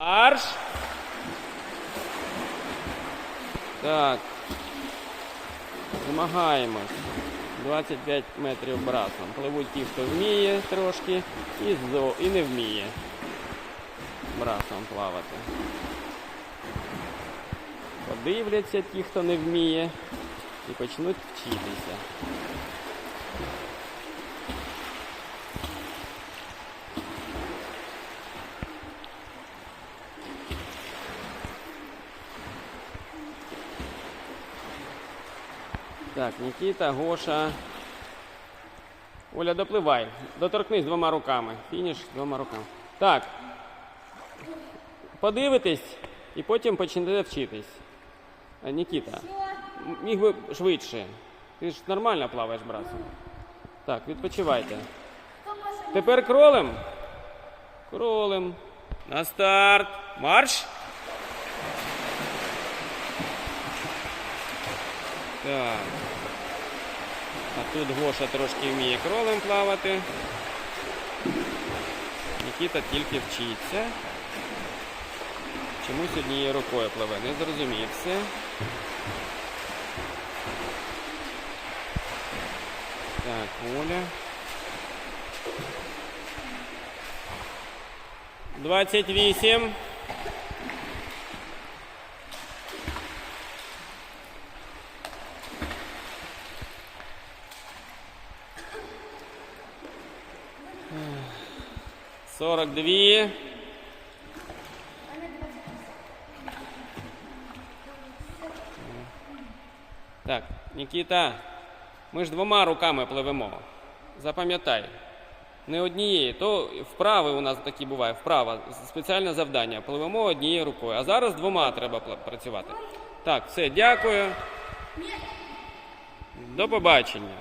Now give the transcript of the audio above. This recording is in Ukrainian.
Марш. Так. Змагаємось. 25 метрів брасом. Пливуть ті, хто вміє трошки, і, зо, і не вміє брасом плавати. Подивляться ті, хто не вміє, і почнуть вчитися. Так, Нікіта, Гоша. Оля, допливай. Доторкнись двома руками. Фініш двома руками. Так. Подивитесь і потім почнете вчитись. Нікіта, міг би швидше. Ти ж нормально плаваєш, братцем. Так, відпочивайте. Тепер кролем. Кролем. На старт. Марш. Так. А тут Гоша трошки вміє кролем плавати. Нікіта тільки вчиться. Чомусь однією рукою пливе, не зрозумів все. Так, Оля. 28. Сорок дві. Так, Нікіта, ми ж двома руками пливемо. Запам'ятай. Не однією, то вправи у нас такі буває, вправа, спеціальне завдання. Пливемо однією рукою. А зараз двома треба працювати. Так, все, дякую. До побачення.